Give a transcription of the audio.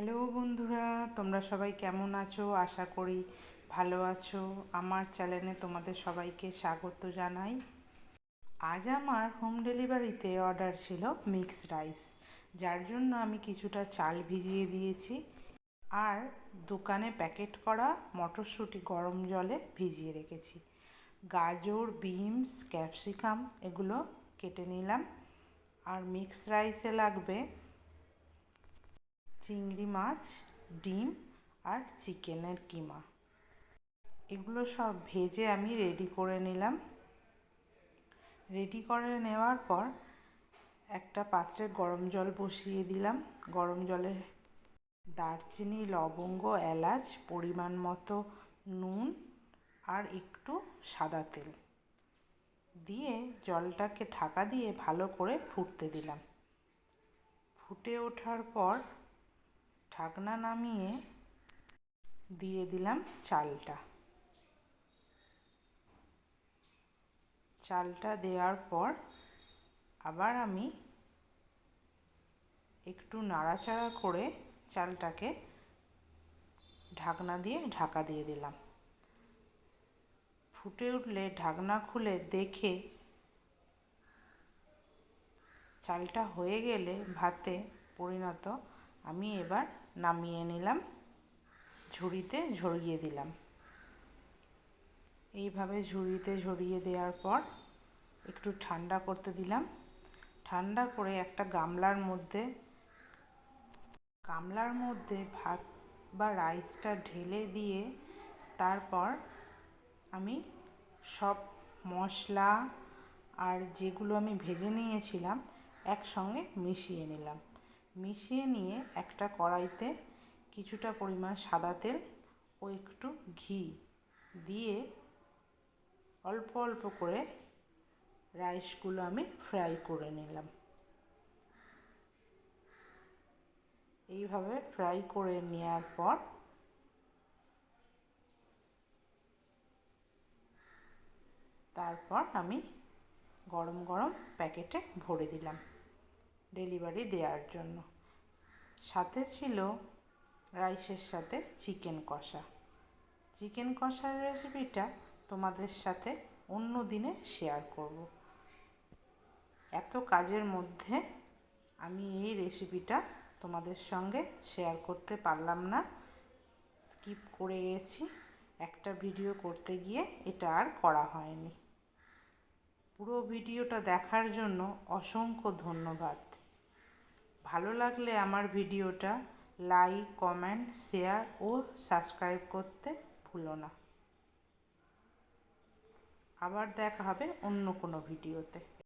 Hello বন্ধুরা, তোমরা সবাই কেমন আছো? আশা করি ভালো আছো। আমার চ্যানেলে তোমাদের সবাইকে স্বাগত জানাই। আজ আমার হোম ডেলিভারিতে অর্ডার ছিল মিক্স রাইস, যার জন্য আমি কিছুটা চাল ভিজিয়ে দিয়েছি আর দোকানে প্যাকেট করা মটরশুঁটি গরম জলে ভিজিয়ে রেখেছি। গাজর, বিনস, ক্যাপসিকাম এগুলো কেটে নিলাম। আর মিক্স রাইসে লাগবে চিংড়ি মাছ, ডিম আর চিকেনের কিমা। এগুলো সব ভেজে আমি রেডি করে নিলাম। রেডি করে নেওয়ার পর একটা পাত্রে গরম জল বসিয়ে দিলাম। গরম জলে দারচিনি, লবঙ্গ, এলাচ, পরিমাণ মতো নুন আর একটু সাদা তেল দিয়ে জলটাকে ঢাকা দিয়ে ভালো করে ফুটতে দিলাম। ফুটে ওঠার পর ঢাকনা নামিয়ে দিয়ে দিলাম চালটা। চালটা দেওয়ার পর আবার আমি একটু নাড়াচাড়া করে চালটাকে ঢাকনা দিয়ে ঢাকা দিয়ে দিলাম। ফুটে উঠলে ঢাকনা খুলে দেখে চালটা হয়ে গেলে ভাতে পরিণত আমি এবার নামিয়ে নিলাম, ঝুড়িতে ঝরিয়ে দিলাম। এইভাবে ঝুড়িতে ঝরিয়ে দেওয়ার পর একটু ঠান্ডা করতে দিলাম। ঠান্ডা করে একটা গামলার মধ্যে গামলার মধ্যে ভাত বা রাইসটা ঢেলে দিয়ে তারপর আমি সব মশলা আর যেগুলো আমি ভেজে নিয়েছিলাম একসঙ্গে মিশিয়ে নিলাম। মিশিয়ে নিয়ে একটা কড়াইতে কিছুটা পরিমাণ সাদা তেল ও একটু ঘি দিয়ে অল্প অল্প করে রাইসগুলো আমি ফ্রাই করে নিলাম। এইভাবে ফ্রাই করে নেওয়ার পর তারপর আমি গরম গরম প্যাকেটে ভরে দিলাম। ডেলিভারি দেওয়ার জন্য। সাথে ছিল রাইসের সাথে চিকেন কষা। চিকেন কষার রেসিপিটা তোমাদের সাথে অন্য দিনে শেয়ার করব। এত কাজের মধ্যে আমি এই রেসিপিটা তোমাদের সঙ্গে শেয়ার করতে পারলাম না। স্কিপ করে গেছি। একটা ভিডিও করতে গিয়ে এটা আর করা হয়নি। পুরো ভিডিওটা দেখার জন্য অসংখ্য ধন্যবাদ। ভালো লাগলে আমার ভিডিওটা লাইক, কমেন্ট, শেয়ার ও সাবস্ক্রাইব করতে ভুলো না। আবার দেখা হবে অন্য কোনো ভিডিওতে।